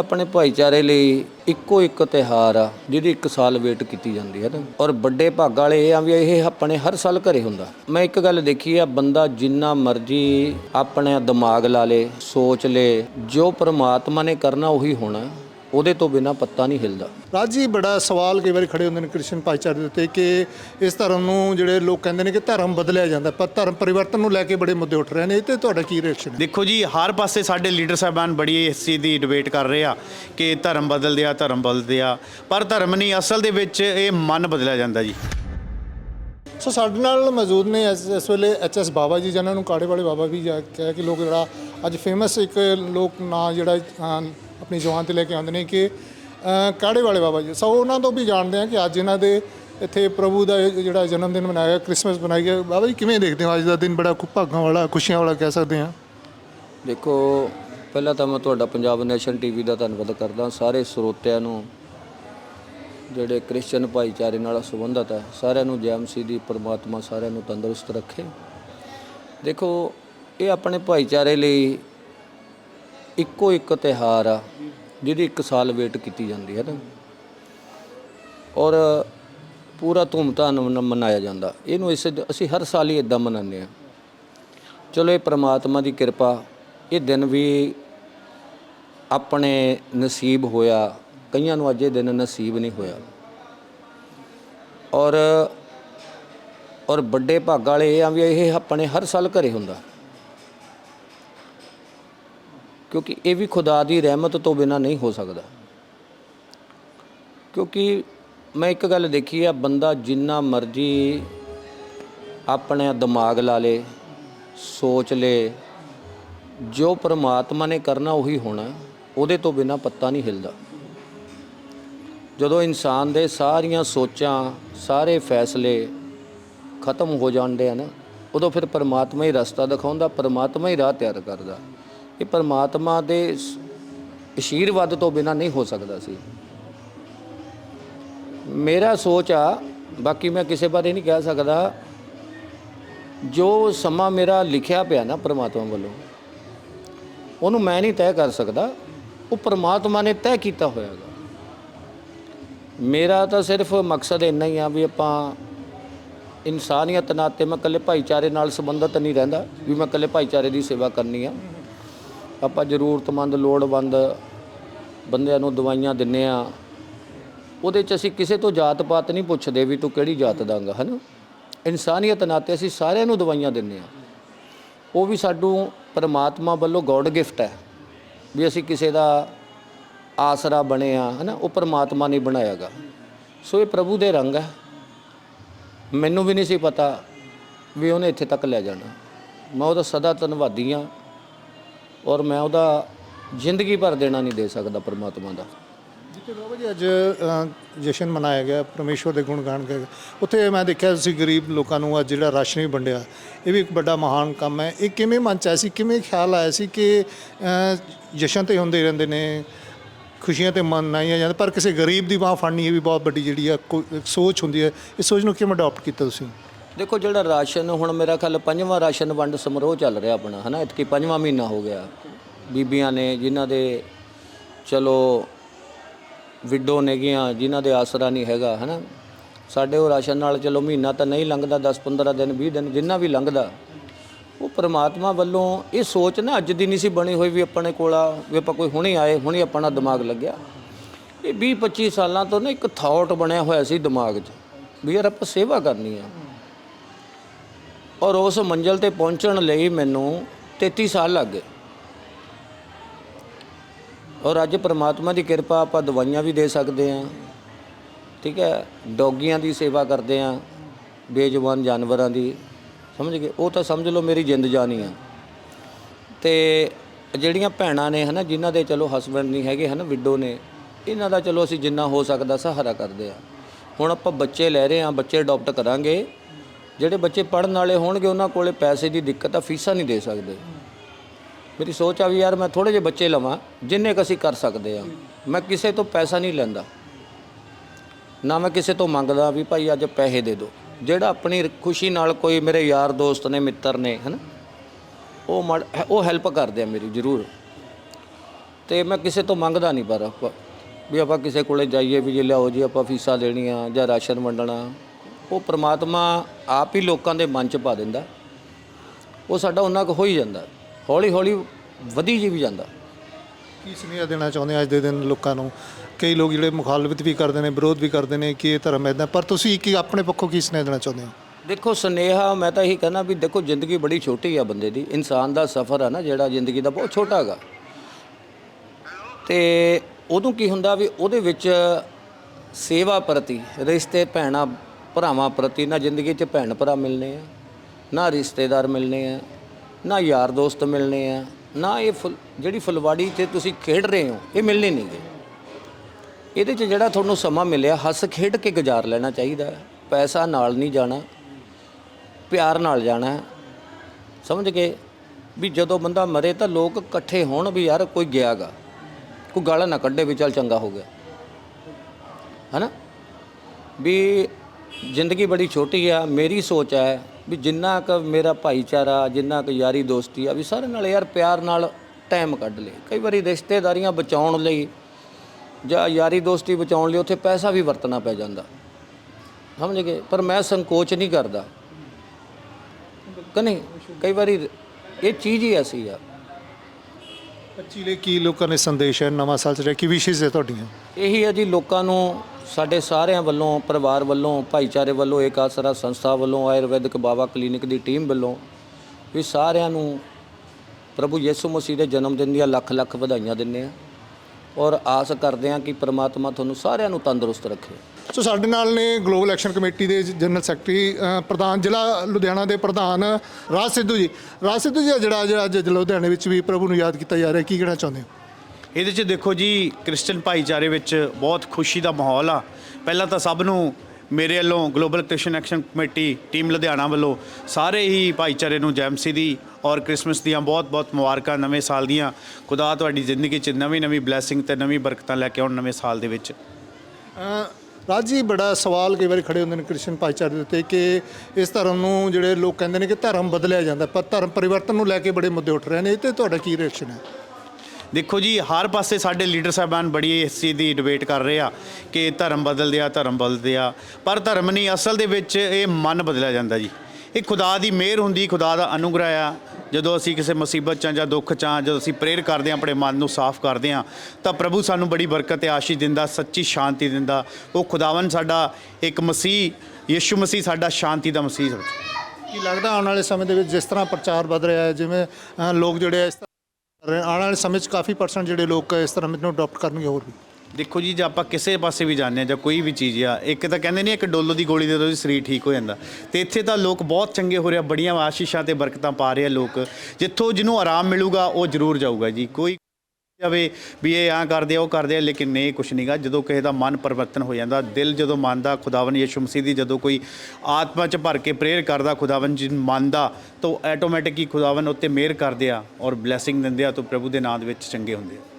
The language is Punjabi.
ਆਪਣੇ ਭਾਈਚਾਰੇ ਲਈ ਇੱਕੋ ਇੱਕ ਤਿਹਾਰ ਆ, ਜਿਹਦੀ ਇੱਕ ਸਾਲ ਵੇਟ ਕੀਤੀ ਜਾਂਦੀ ਹੈ ਨਾ। ਔਰ ਵੱਡੇ ਭਾਗ ਵਾਲੇ ਇਹ ਆ ਵੀ ਇਹ ਆਪਣੇ ਹਰ ਸਾਲ ਘਰੇ ਹੁੰਦਾ। ਮੈਂ ਇੱਕ ਗੱਲ ਦੇਖੀ ਆ, ਬੰਦਾ ਜਿੰਨਾ ਮਰਜ਼ੀ ਆਪਣੇ ਦਿਮਾਗ ਲਾ ਲੇ, ਸੋਚ ਲੇ, ਜੋ ਪ੍ਰਮਾਤਮਾ ਨੇ ਕਰਨਾ ਉਹੀ ਹੋਣਾ। ਉਹਦੇ ਤੋਂ ਬਿਨਾ ਪੱਤਾ ਨਹੀਂ ਹਿਲਦਾ। ਰਾਜ ਜੀ ਬੜਾ ਸਵਾਲ ਕਈ ਵਾਰੀ ਖੜੇ ਹੁੰਦੇ ਨੇ ਕ੍ਰਿਸ਼ਨ ਭਾਈਚਾਰੇ ਦੇ ਉੱਤੇ ਕਿ ਇਸ ਧਰਮ ਨੂੰ ਜਿਹੜੇ ਲੋਕ ਕਹਿੰਦੇ ਨੇ ਕਿ ਧਰਮ ਬਦਲਿਆ ਜਾਂਦਾ ਪਰ ਧਰਮ ਪਰਿਵਰਤਨ ਨੂੰ ਲੈ ਕੇ ਬੜੇ ਮੁੱਦੇ ਉੱਠ ਰਹੇ ਨੇ। ਇਹ ਤੇ ਤੁਹਾਡਾ ਕੀ ਰਿਐਕਸ਼ਨ ਹੈ? ਦੇਖੋ ਜੀ ਹਰ ਪਾਸੇ ਸਾਡੇ ਲੀਡਰ ਸਾਹਿਬਾਨ ਬੜੀ ਇਸ ਚੀਜ਼ ਦੀ ਡਿਬੇਟ ਕਰ ਰਹੇ ਆ ਕਿ ਧਰਮ ਬਦਲਦੇ ਆ ਧਰਮ ਬਦਲਦੇ ਆ ਪਰ ਧਰਮ ਨਹੀਂ ਅਸਲ ਦੇ ਵਿੱਚ ਇਹ ਮਨ ਬਦਲਿਆ ਜਾਂਦਾ ਜੀ। ਸੋ ਸਾਡੇ ਨਾਲ ਮੌਜੂਦ ਨੇ ਇਸ ਵੇਲੇ ਐਚ ਐਸ ਬਾਬਾ ਜੀ ਜਿਨ੍ਹਾਂ ਨੂੰ ਕਾੜੇ ਵਾਲੇ ਬਾਬਾ ਵੀ ਕਹਿ ਕੇ ਲੋਕ ਜਿਹੜਾ ਅੱਜ ਫੇਮਸ ਇੱਕ ਲੋਕ ਨਾਂ ਜਿਹੜਾ ਆਪਣੀ ਜ਼ੁਬਾਨ ਤੇ ਲੈ ਕੇ ਆਉਂਦੇ ਨੇ ਕਿ ਕਾੜੇ ਵਾਲੇ ਬਾਬਾ ਜੀ? ਸੋ ਉਹਨਾਂ ਤੋਂ ਵੀ ਜਾਣਦੇ ਆ ਕਿ ਅੱਜ ਇਹਨਾਂ ਦੇ ਇੱਥੇ ਪ੍ਰਭੂ ਦਾ ਜਿਹੜਾ ਜਨਮ ਦਿਨ ਮਨਾਇਆ, ਕ੍ਰਿਸਮਸ ਮਨਾਈ ਗਿਆ ਬਾਬਾ ਜੀ, ਕਿਵੇਂ ਦੇਖਦੇ ਹੋ ਅੱਜ ਦਾ ਦਿਨ? ਬੜਾ ਭਾਗਾਂ ਵਾਲਾ, ਖੁਸ਼ੀਆਂ ਵਾਲਾ ਕਹਿ ਸਕਦੇ ਹਾਂ। ਦੇਖੋ, ਪਹਿਲਾਂ ਤਾਂ ਮੈਂ ਤੁਹਾਡਾ ਪੰਜਾਬ ਨੈਸ਼ਨ ਟੀਵੀ ਦਾ ਧੰਨਵਾਦ ਕਰਦਾ। ਸਾਰੇ ਸਰੋਤਿਆਂ ਨੂੰ, ਜਿਹੜੇ ਕ੍ਰਿਸਚੀਅਨ ਭਾਈਚਾਰੇ ਨਾਲ ਸੰਬੰਧਤ ਹੈ, ਸਾਰਿਆਂ ਨੂੰ ਜੈਮਸੀ ਦੀ ਪਰਮਾਤਮਾ ਸਾਰਿਆਂ ਨੂੰ ਤੰਦਰੁਸਤ ਰੱਖੇ। ਦੇਖੋ, ਇਹ ਆਪਣੇ ਭਾਈਚਾਰੇ ਲਈ ਇੱਕੋ ਇੱਕ ਤਿਹਾਰ ਆ, ਜਿਹਦੀ ਇੱਕ ਸਾਲ ਵੇਟ ਕੀਤੀ ਜਾਂਦੀ ਹੈ ਨਾ। ਔਰ ਪੂਰਾ ਧੂਮਧਾਮ ਨਾਲ ਮਨਾਇਆ ਜਾਂਦਾ। ਇਹਨੂੰ ਇਸ ਅਸੀਂ ਹਰ ਸਾਲ ਹੀ ਇਦਾਂ ਮਨਾਉਂਦੇ ਆ ਚਲੋ, ਇਹ ਪ੍ਰਮਾਤਮਾ ਦੀ ਕਿਰਪਾ, ਇਹ ਦਿਨ ਵੀ ਆਪਣੇ ਨਸੀਬ ਹੋਇਆ। ਕਈਆਂ ਨੂੰ ਅੱਜ ਇਹ ਦਿਨ ਨਸੀਬ ਨਹੀਂ ਹੋਇਆ। ਔਰ ਔਰ ਵੱਡੇ ਭਾਗ ਵਾਲੇ ਇਹ ਆ ਵੀ ਇਹ ਆਪਣੇ ਹਰ ਸਾਲ ਘਰੇ ਹੁੰਦਾ। ਕਿਉਂਕਿ ਇਹ ਵੀ ਖੁਦਾ ਦੀ ਰਹਿਮਤ ਤੋਂ ਬਿਨਾ ਨਹੀਂ ਹੋ ਸਕਦਾ। ਕਿਉਂਕਿ ਮੈਂ ਇੱਕ ਗੱਲ ਦੇਖੀ ਆ, ਬੰਦਾ ਜਿੰਨਾ ਮਰਜ਼ੀ ਆਪਣੇ ਦਿਮਾਗ ਲਾ ਲੇ, ਸੋਚ ਲੇ, ਜੋ ਪ੍ਰਮਾਤਮਾ ਨੇ ਕਰਨਾ ਉਹੀ ਹੋਣਾ, ਉਹਦੇ ਤੋਂ ਬਿਨਾ ਪੱਤਾ ਨਹੀਂ ਹਿਲਦਾ। ਜਦੋਂ ਇਨਸਾਨ ਦੇ ਸਾਰੀਆਂ ਸੋਚਾਂ, ਸਾਰੇ ਫੈਸਲੇ ਖਤਮ ਹੋ ਜਾਂਦੇ ਆ ਨਾ, ਉਦੋਂ ਫਿਰ ਪਰਮਾਤਮਾ ਹੀ ਰਸਤਾ ਦਿਖਾਉਂਦਾ, ਪਰਮਾਤਮਾ ਹੀ ਰਾਹ ਤਿਆਰ ਕਰਦਾ। ਇਹ ਪਰਮਾਤਮਾ ਦੇ ਸ- ਆਸ਼ੀਰਵਾਦ ਤੋਂ ਬਿਨਾ ਨਹੀਂ ਹੋ ਸਕਦਾ ਸੀ। ਮੇਰਾ ਸੋਚ ਆ, ਬਾਕੀ ਮੈਂ ਕਿਸੇ ਬਾਰੇ ਨਹੀਂ ਕਹਿ ਸਕਦਾ। ਜੋ ਸਮਾਂ ਮੇਰਾ ਲਿਖਿਆ ਪਿਆ ਨਾ ਪਰਮਾਤਮਾ ਵੱਲੋਂ, ਉਹਨੂੰ ਮੈਂ ਨਹੀਂ ਤੈਅ ਕਰ ਸਕਦਾ। ਉਹ ਪਰਮਾਤਮਾ ਨੇ ਤੈਅ ਕੀਤਾ ਹੋਇਆਗਾ ਮੇਰਾ ਤਾਂ ਸਿਰਫ ਮਕਸਦ ਇੰਨਾ ਹੀ ਆ ਵੀ ਆਪਾਂ ਇਨਸਾਨੀਅਤ ਨਾਤੇ ਮੈਂ ਇਕੱਲੇ ਭਾਈਚਾਰੇ ਨਾਲ ਸੰਬੰਧਿਤ ਨਹੀਂ ਰਹਿੰਦਾ, ਵੀ ਮੈਂ ਇਕੱਲੇ ਭਾਈਚਾਰੇ ਦੀ ਸੇਵਾ ਕਰਨੀ ਆ। ਆਪਾਂ ਜ਼ਰੂਰਤਮੰਦ, ਲੋੜਵੰਦ ਬੰਦਿਆਂ ਨੂੰ ਦਵਾਈਆਂ ਦਿੰਨੇ ਆ। ਉਹਦੇ 'ਚ ਅਸੀਂ ਕਿਸੇ ਤੋਂ ਜਾਤ ਪਾਤ ਨਹੀਂ ਪੁੱਛਦੇ ਵੀ ਤੂੰ ਕਿਹੜੀ ਜਾਤ ਦਾਂਗਾ ਹਨਾ? ਇਨਸਾਨੀਅਤ ਨਾਤੇ ਅਸੀਂ ਸਾਰਿਆਂ ਨੂੰ ਦਵਾਈਆਂ ਦਿੰਨੇ ਆ। ਉਹ ਵੀ ਸਾਨੂੰ ਪਰਮਾਤਮਾ ਵੱਲੋਂ ਗੋਡ ਗਿਫਟ ਹੈ ਵੀ ਅਸੀਂ ਕਿਸੇ ਦਾ ਆਸਰਾ ਬਣੇ ਆ, ਹਨਾ? ਉਹ ਪਰਮਾਤਮਾ ਨੇ ਬਣਾਇਆਗਾ। ਸੋ ਇਹ ਪ੍ਰਭੂ ਦੇ ਰੰਗ ਹੈ। ਮੈਨੂੰ ਵੀ ਨਹੀਂ ਸੀ ਪਤਾ ਵੀ ਉਹਨੇ ਇੱਥੇ ਤੱਕ ਲੈ ਜਾਣਾ। ਮੈਂ ਉਹਦਾ ਸਦਾ ਧੰਨਵਾਦੀ ਆ। ਔਰ ਮੈਂ ਉਹਦਾ ਜ਼ਿੰਦਗੀ ਭਰ ਦੇਣਾ ਨਹੀਂ ਦੇ ਸਕਦਾ ਪਰਮਾਤਮਾ ਦਾ। ਜਿੱਥੇ ਬਾਬਾ ਜੀ ਅੱਜ ਅ, ਜਸ਼ਨ ਮਨਾਇਆ ਗਿਆ ਪਰਮੇਸ਼ਵਰ ਦੇ ਗੁਣ ਗਾਣ ਗਏ ਉੱਥੇ ਮੈਂ ਦੇਖਿਆ ਤੁਸੀਂ ਗਰੀਬ ਲੋਕਾਂ ਨੂੰ ਅੱਜ ਜਿਹੜਾ ਰਾਸ਼ਨ ਵੀ ਵੰਡਿਆ। ਇਹ ਵੀ ਇੱਕ ਵੱਡਾ ਮਹਾਨ ਕੰਮ ਹੈ। ਇਹ ਕਿਵੇਂ ਮਨ ਚ ਆਇਆ ਸੀ? ਕਿਵੇਂ ਖਿਆਲ ਆਇਆ ਸੀ ਕਿ ਅ, ਜਸ਼ਨ ਤੇ ਹੁੰਦੇ ਰਹਿੰਦੇ ਨੇ ਖੁਸ਼ੀਆਂ ਤੇ ਮਨ ਨਹੀਂ ਆ ਜਾਂਦਾ ਪਰ ਕਿਸੇ ਗਰੀਬ ਦੀ ਬਾਹ ਫੜਨੀ ਇਹ ਵੀ ਬਹੁਤ ਵੱਡੀ ਜਿਹੜੀ ਆ ਕੋ ਇੱਕ ਸੋਚ ਹੁੰਦੀ ਹੈ। ਇਸ ਸੋਚ ਨੂੰ ਕਿਵੇਂ ਅਡਾਪਟ ਕੀਤਾ ਤੁਸੀਂ? ਦੇਖੋ, ਜਿਹੜਾ ਰਾਸ਼ਨ ਹੁਣ ਮੇਰਾ ਖਿਆਲ ਪੰਜਵਾਂ ਰਾਸ਼ਨ ਵੰਡ ਸਮਾਰੋਹ ਚੱਲ ਰਿਹਾ ਆਪਣਾ, ਹਨਾ? ਇਤਕੀ ਪੰਜਵਾਂ ਮਹੀਨਾ ਹੋ ਗਿਆ। ਬੀਬੀਆਂ ਨੇ, ਜਿਨ੍ਹਾਂ ਦੇ ਚਲੋ ਵਿਡੋ ਨੇਗੀਆਂ, ਜਿਨ੍ਹਾਂ ਦੇ ਆਸਰਾ ਨਹੀਂ ਹੈਗਾ, ਹਨਾ? ਸਾਡੇ ਉਹ ਰਾਸ਼ਨ ਨਾਲ ਚਲੋ ਮਹੀਨਾ ਤਾਂ ਨਹੀਂ ਲੰਘਦਾ 10 15 ਦਿਨ 20 ਦਿਨ, ਜਿੰਨਾ ਵੀ ਲੰਘਦਾ। ਉਹ ਪ੍ਰਮਾਤਮਾ ਵੱਲੋਂ ਇਹ ਸੋਚ ਨਾ ਅੱਜ ਦੀ ਨਹੀਂ ਸੀ ਬਣੀ ਹੋਈ ਵੀ ਆਪਣੇ ਕੋਲ ਆ, ਵੀ ਆਪਾਂ ਕੋਈ ਹੁਣੇ ਆਏ, ਹੁਣੇ ਆਪਣਾ ਦਿਮਾਗ ਲੱਗਿਆ। ਇਹ 20 25 ਸਾਲਾਂ ਤੋਂ ਨਾ ਇੱਕ ਥਾਟ ਬਣਿਆ ਹੋਇਆ ਸੀ ਦਿਮਾਗ 'ਚ, ਵੀ ਯਾਰ ਆਪਾਂ ਸੇਵਾ ਕਰਨੀ ਆ। ਔਰ ਉਸ ਮੰਜ਼ਲ ਤੇ ਪਹੁੰਚਣ ਲਈ ਮੈਨੂੰ 33 ਸਾਲ ਲੱਗ ਗਏ। ਔਰ ਅੱਜ ਪ੍ਰਮਾਤਮਾ ਦੀ ਕਿਰਪਾ ਆਪਾਂ ਦਵਾਈਆਂ ਵੀ ਦੇ ਸਕਦੇ ਹਾਂ। ਠੀਕ ਹੈ, ਡੌਗੀਆਂ ਦੀ ਸੇਵਾ ਕਰਦੇ ਹਾਂ ਬੇਜਵਾਨ ਜਾਨਵਰਾਂ ਦੀ। ਸਮਝ ਗਏ? ਉਹ ਤਾਂ ਸਮਝ ਲਓ ਮੇਰੀ ਜਿੰਦ ਜਾਨੀ ਆ। ਤੇ ਜਿਹੜੀਆਂ ਭੈਣਾਂ ਨੇ ਹਨਾ, ਜਿਨ੍ਹਾਂ ਦੇ ਚਲੋ ਹਸਬੰਡ ਨਹੀਂ ਹੈਗੇ ਹਨਾ ਵਿਡੋ ਨੇ, ਇਹਨਾਂ ਦਾ ਚਲੋ ਅਸੀਂ ਜਿੰਨਾ ਹੋ ਸਕਦਾ ਸਹਾਰਾ ਕਰਦੇ ਆ ਹੁਣ ਆਪਾਂ ਬੱਚੇ ਲੈ ਰਹੇ ਆ ਬੱਚੇ ਅਡਾਪਟ ਕਰਾਂਗੇ। ਜਿਹੜੇ ਬੱਚੇ ਪੜਨ ਵਾਲੇ ਹੋਣਗੇ, ਉਹਨਾਂ ਕੋਲੇ ਪੈਸੇ ਦੀ ਦਿੱਕਤ ਆ, ਫੀਸਾਂ ਨਹੀਂ ਦੇ ਸਕਦੇ। ਮੇਰੀ ਸੋਚ ਆ ਵੀ ਯਾਰ ਮੈਂ ਥੋੜੇ ਜਿਹੇ ਬੱਚੇ ਲਵਾਂ, ਜਿੰਨੇ ਕੁ ਅਸੀਂ ਕਰ ਸਕਦੇ ਆ। ਮੈਂ ਕਿਸੇ ਤੋਂ ਪੈਸਾ ਨਹੀਂ ਲੈਂਦਾ। ਨਾ ਮੈਂ ਕਿਸੇ ਤੋਂ ਮੰਗਦਾ ਵੀ ਭਾਈ ਅੱਜ ਪੈਸੇ ਦੇ ਦਿਓ। ਜਿਹੜਾ ਆਪਣੀ ਖੁਸ਼ੀ ਨਾਲ ਕੋਈ ਮੇਰੇ ਯਾਰ ਦੋਸਤ ਨੇ, ਮਿੱਤਰ ਨੇ, ਹਨ, ਉਹ ਮੜ- ਉਹ ਹੈਲਪ ਕਰਦੇ ਆ ਮੇਰੀ, ਜ਼ਰੂਰ। ਤੇ ਮੈਂ ਕਿਸੇ ਤੋਂ ਮੰਗਦਾ ਨਹੀਂ ਪਰ ਵੀ ਆਪਾਂ ਕਿਸੇ ਕੋਲੇ ਜਾਈਏ ਵੀ ਜੇ ਲਿਆਓ ਜੀ, ਆਪਾਂ ਫੀਸਾਂ ਦੇਣੀਆਂ ਜਾਂ ਰਾਸ਼ਨ ਵੰਡਣਾ। ਉਹ ਪ੍ਰਮਾਤਮਾ ਆਪ ਹੀ ਲੋਕਾਂ ਦੇ ਮਨ 'ਚ ਪਾ ਦਿੰਦਾ। ਉਹ ਸਾਡਾ ਉਹਨਾਂ ਕੁ ਹੋ ਹੀ ਜਾਂਦਾ। ਹੌਲੀ ਹੌਲੀ ਵਧੀ ਜੀ ਵੀ ਜਾਂਦਾ। ਕੀ ਸੁਨੇਹਾ ਦੇਣਾ ਚਾਹੁੰਦੇ ਅੱਜ ਦੇ ਦਿਨ ਲੋਕਾਂ ਨੂੰ? ਕਈ ਲੋਕ ਜਿਹੜੇ ਮੁਖਾਲਫਤ ਵੀ ਕਰਦੇ ਨੇ ਵਿਰੋਧ ਵੀ ਕਰਦੇ ਨੇ ਕਿ ਇਹ ਧਰਮ ਇਦਾਂ ਪਰ ਤੁਸੀਂ ਕੀ ਆਪਣੇ ਪੱਖੋਂ ਕੀ ਸੁਨੇਹਾ ਦੇਣਾ ਚਾਹੁੰਦੇ ਹੋ? ਦੇਖੋ ਸੁਨੇਹਾ ਮੈਂ ਤਾਂ ਇਹੀ ਕਹਿੰਦਾ ਵੀ ਦੇਖੋ ਜ਼ਿੰਦਗੀ ਬੜੀ ਛੋਟੀ ਆ ਬੰਦੇ ਦੀ। ਇਨਸਾਨ ਦਾ ਸਫ਼ਰ ਆ ਨਾ ਜਿਹੜਾ ਜ਼ਿੰਦਗੀ ਦਾ ਬਹੁਤ ਛੋਟਾ ਹੈਗਾ ਤੇ ਉਦੋਂ ਕੀ ਹੁੰਦਾ ਵੀ ਉਹਦੇ ਵਿੱਚ ਸੇਵਾ ਪ੍ਰਤੀ ਰਿਸ਼ਤੇ ਭੈਣਾਂ ਭਰਾਵਾਂ ਪ੍ਰਤੀ ਨਾ ਜ਼ਿੰਦਗੀ 'ਚ ਭੈਣ ਭਰਾ ਮਿਲਨੇ ਆ, ਨਾ ਰਿਸ਼ਤੇਦਾਰ ਮਿਲਨੇ ਆ, ਨਾ ਯਾਰ ਦੋਸਤ ਮਿਲਨੇ ਆ, ਨਾ ਇਹ ਫੁੱਲ- ਜਿਹੜੀ ਫੁਲਵਾੜੀ 'ਚ ਤੁਸੀਂ ਖੇਡ ਰਹੇ ਹੋ, ਇਹ ਮਿਲਣੇ ਨਹੀਂਗੇ ਇਹਦੇ 'ਚ ਜਿਹੜਾ ਤੁਹਾਨੂੰ ਸਮਾਂ ਮਿਲਿਆ, ਹੱਸ ਖੇਡ ਕੇ ਗੁਜ਼ਾਰ ਲੈਣਾ ਚਾਹੀਦਾ ਪੈਸਾ ਨਾਲ ਨਹੀਂ ਜਾਣਾ, ਪਿਆਰ ਨਾਲ ਜਾਣਾ ਸਮਝ ਕੇ ਵੀ ਜਦੋਂ ਬੰਦਾ ਮਰੇ ਤਾਂ ਲੋਕ ਇਕੱਠੇ ਹੋਣ ਵੀ ਯਾਰ ਕੋਈ ਗਿਆਗਾ। ਕੋਈ ਗਾਲਾਂ ਨਾ ਕੱਢੇ ਵੀ ਚੱਲ ਚੰਗਾ ਹੋ ਗਿਆ। ਹੈਨਾ? ਵੀ ਜ਼ਿੰਦਗੀ ਬੜੀ ਛੋਟੀ ਆ ਮੇਰੀ ਸੋਚ ਹੈ ਵੀ ਜਿੰਨਾ ਕੁ ਮੇਰਾ ਭਾਈਚਾਰਾ ਜਿੰਨਾ ਕੁ ਯਾਰੀ ਦੋਸਤੀ ਆ ਵੀ ਸਾਰੇ ਨਾਲ ਯਾਰ ਪਿਆਰ ਨਾਲ ਟਾਈਮ ਕੱਢ ਲੇ ਕਈ ਵਾਰੀ ਰਿਸ਼ਤੇਦਾਰੀਆਂ ਬਚਾਉਣ ਲਈ ਜਾਂ ਯਾਰੀ ਦੋਸਤੀ ਬਚਾਉਣ ਲਈ ਉੱਥੇ ਪੈਸਾ ਵੀ ਵਰਤਣਾ ਪੈ ਜਾਂਦਾ। ਸਮਝ ਗਏ? ਪਰ ਮੈਂ ਸੰਕੋਚ ਨਹੀਂ ਕਰਦਾ। ਕਿ ਨਹੀਂ? ਕਈ ਵਾਰੀ ਇਹ ਚੀਜ਼ ਹੀ ਐਸੀ ਆ। 25 ਲਈ ਕੀ ਲੋਕਾਂ ਨੇ ਸੰਦੇਸ਼ ਹੈ? ਨਵਾਂ ਸਾਲ ਚ ਰਿਹਾ ਕੀ ਵਿਸ਼ੇਸ਼ ਹੈ ਤੁਹਾਡੀਆਂ? ਇਹੀ ਹੈ ਜੀ ਲੋਕਾਂ ਨੂੰ ਸਾਡੇ ਸਾਰਿਆਂ ਵੱਲੋਂ, ਪਰਿਵਾਰ ਵੱਲੋਂ, ਭਾਈਚਾਰੇ ਵੱਲੋਂ, ਏਕ ਆਸਰਾ ਸੰਸਥਾ ਵੱਲੋਂ, ਆਯੁਰਵੈਦਿਕ ਬਾਬਾ ਕਲੀਨਿਕ ਦੀ ਟੀਮ ਵੱਲੋਂ ਵੀ ਸਾਰਿਆਂ ਨੂੰ ਪ੍ਰਭੂ ਯਿਸੂ ਮਸੀਹ ਦੇ ਜਨਮ ਦਿਨ ਦੀਆਂ ਲੱਖ ਲੱਖ ਵਧਾਈਆਂ ਦਿੰਦੇ ਆ ਔਰ ਆਸ ਕਰਦੇ ਆ ਕਿ ਪ੍ਰਮਾਤਮਾ ਤੁਹਾਨੂੰ ਸਾਰਿਆਂ ਨੂੰ ਤੰਦਰੁਸਤ ਰੱਖੇ। ਸੋ ਸਾਡੇ ਨਾਲ ਨੇ ਗਲੋਬਲ ਐਕਸ਼ਨ ਕਮੇਟੀ ਦੇ ਜਨਰਲ ਸੈਕਟਰੀ ਪ੍ਰਧਾਨ, ਜ਼ਿਲ੍ਹਾ ਲੁਧਿਆਣਾ ਦੇ ਪ੍ਰਧਾਨ, ਰਾਜ ਸਿੱਧੂ ਜੀ। ਰਾਜ ਸਿੱਧੂ ਜੀ ਜਿਹੜਾ ਜਿਹੜਾ ਅੱਜ ਲੁਧਿਆਣੇ ਵਿੱਚ ਵੀ ਪ੍ਰਭੂ ਨੂੰ ਯਾਦ ਕੀਤਾ ਜਾ ਰਿਹਾ, ਕੀ ਕਹਿਣਾ ਚਾਹੁੰਦੇ ਹੋ? ਇਹਦੇ 'ਚ ਦੇਖੋ ਜੀ ਕ੍ਰਿਸਚਨ ਭਾਈਚਾਰੇ ਵਿੱਚ ਬਹੁਤ ਖੁਸ਼ੀ ਦਾ ਮਾਹੌਲ ਆ। ਪਹਿਲਾਂ ਤਾਂ ਸਭ ਨੂੰ ਮੇਰੇ ਵੱਲੋਂ global Christian action committee team Ludhiana ਵੱਲੋਂ ਸਾਰੇ ਹੀ ਭਾਈਚਾਰੇ ਨੂੰ ਜੈਮਸੀ ਦੀ ਔਰ ਕ੍ਰਿਸਮਸ ਦੀਆਂ ਬਹੁਤ-ਬਹੁਤ ਮੁਬਾਰਕਾਂ ਨਵੇਂ ਸਾਲ ਦੀਆਂ। ਖੁਦਾ ਤੁਹਾਡੀ ਜ਼ਿੰਦਗੀ 'ਚ ਨਵੀਂ-ਨਵੀਂ ਬਲੇਸਿੰਗ ਤੇ ਨਵੀਂ ਬਰਕਤਾਂ ਲੈ ਕੇ ਆਉਣ ਨਵੇਂ ਸਾਲ ਦੇ ਵਿੱਚ। ਅ, ਰਾਜ ਜੀ ਬੜਾ ਸਵਾਲ ਕਈ ਵਾਰੀ ਖੜੇ ਹੁੰਦੇ ਨੇ ਕ੍ਰਿਸਚੀਅਨ ਭਾਈਚਾਰੇ ਦੇ ਉੱਤੇ ਕਿ ਇਸ ਧਰਮ ਨੂੰ ਜਿਹੜੇ ਲੋਕ ਕਹਿੰਦੇ ਨੇ ਕਿ ਧਰਮ ਬਦਲਿਆ ਜਾਂਦਾ ਪਰ ਧਰਮ ਪਰਿਵਰਤਨ ਨੂੰ ਲੈ ਕੇ ਬੜੇ ਮੁੱਦੇ ਉੱਠ ਰਹੇ ਨੇ। ਇਹ ਤੇ ਤੁਹਾਡਾ ਕੀ ਰਿਐਕਸ਼ਨ ਹੈ? ਦੇਖੋ ਜੀ, ਹਰ ਪਾਸੇ ਸਾਡੇ ਲੀਡਰ ਸਾਹਿਬਾਨ ਬੜੀ ਇਸ ਚੀਜ਼ ਦੀ ਡਿਬੇਟ ਕਰ ਰਹੇ ਆ ਕਿ ਧਰਮ ਬਦਲਦੇ ਆ, ਧਰਮ ਬਦਲਦੇ ਆ। ਪਰ ਧਰਮ ਨਹੀਂ, ਅਸਲ ਦੇ ਵਿੱਚ ਇਹ ਮਨ ਬਦਲਿਆ ਜਾਂਦਾ ਜੀ। ਇਹ ਖੁਦਾ ਦੀ ਮਿਹਰ ਹੁੰਦੀ, ਖੁਦਾ ਦਾ ਅਨੁਗ੍ਰਹਿ ਆ। ਜਦੋਂ ਅਸੀਂ ਕਿਸੇ ਮੁਸੀਬਤ 'ਚ ਜਾਂ ਦੁੱਖ 'ਚ ਜਦੋਂ ਅਸੀਂ ਪ੍ਰੇਅਰ ਕਰਦੇ ਹਾਂ ਆਪਣੇ ਮਨ ਨੂੰ ਸਾਫ਼ ਕਰਦੇ ਹਾਂ ਤਾਂ ਪ੍ਰਭੂ ਸਾਨੂੰ ਬੜੀ ਬਰਕਤ ਤੇ ਆਸ਼ੀਸ਼ ਦਿੰਦਾ, ਸੱਚੀ ਸ਼ਾਂਤੀ ਦਿੰਦਾ। ਉਹ ਖੁਦਾਵੰ ਸਾਡਾ ਇੱਕ ਮਸੀਹ, ਯਿਸੂ ਮਸੀਹ ਸਾਡਾ ਸ਼ਾਂਤੀ ਦਾ ਮਸੀਹ ਹੈ ਕੀ ਲੱਗਦਾ ਆਉਣ ਵਾਲੇ ਸਮੇਂ ਦੇ ਵਿੱਚ ਜਿਸ ਤਰ੍ਹਾਂ ਪ੍ਰਚਾਰ ਵੱਧ ਰਿਹਾ ਹੈ, ਜਿਵੇਂ ਲੋਕ ਜਿਹੜੇ ਆ ਇਸ ਤਰ੍ਹਾਂ ਆਉਣ ਵਾਲੇ ਸਮੇਂ 'ਚ ਕਾਫੀ ਪਰਸੈਂਟ ਜਿਹੜੇ ਲੋਕ ਇਸ ਤਰ੍ਹਾਂ ਨੂੰ ਅਡਾਪਟ ਕਰਨਗੇ ਹੋਰ ਵੀ। ਦੇਖੋ ਜੀ, ਜੇ ਆਪਾਂ ਕਿਸੇ ਪਾਸੇ ਵੀ ਜਾਂਦੇ ਹਾਂ ਜਾਂ ਕੋਈ ਵੀ ਚੀਜ਼ ਆ, ਇੱਕ ਤਾਂ ਕਹਿੰਦੇ ਨਹੀਂ ਇੱਕ ਡੋਲੋ ਦੀ ਗੋਲੀ ਦੇ ਦੋ ਜੀ, ਸਰੀਰ ਠੀਕ ਹੋ ਜਾਂਦਾ। ਤੇ ਇੱਥੇ ਤਾਂ ਲੋਕ ਬਹੁਤ ਚੰਗੇ ਹੋ ਰਿਹਾ ਬੜੀਆਂ ਆਸ਼ੀਸ਼ਾਂ ਤੇ ਬਰਕਤਾਂ ਪਾ ਰਹੇ ਆ ਲੋਕ। ਜਿੱਥੋਂ ਜਿਹਨੂੰ ਆਰਾਮ ਮਿਲੂਗਾ, ਉਹ ਜ਼ਰੂਰ ਜਾਊਗਾ ਜੀ। ਕੋਈ ਜਾਵੇ ਵੀ ਇਹ ਆ ਕਰਦੇ ਆ, ਉਹ ਕਰਦੇ ਆ, ਲੇਕਿਨ ਨਹੀਂ, ਕੁਛ ਨਹੀਂਗਾ ਜਦੋਂ ਕਿਸੇ ਦਾ ਮਨ ਪਰਿਵਰਤਨ ਹੋ ਜਾਂਦਾ, ਦਿਲ ਜਦੋਂ ਮੰਨਦਾ ਖੁਦਾਵੰ ਯਿਸੂ ਮਸੀਹ ਦੀ ਜਦੋਂ ਕੋਈ ਆਤਮਾ ਚ ਭਰ ਕੇ ਪ੍ਰੇਅਰ ਕਰਦਾ ਖੁਦਾਵੰ ਜੀ ਮੰਨਦਾ, ਤਾਂ ਆਟੋਮੈਟਿਕ ਹੀ ਖੁਦਾਵੰ ਉੱਤੇ ਮਿਹਰ ਕਰਦੇ ਆ ਔਰ ਬਲੇਸਿੰਗ ਦਿੰਦੇ ਆ, ਤਾਂ ਪ੍ਰਭੂ ਦੇ ਨਾਮ ਦੇ ਵਿੱਚ ਚੰਗੇ ਹੁੰਦੇ ਆ।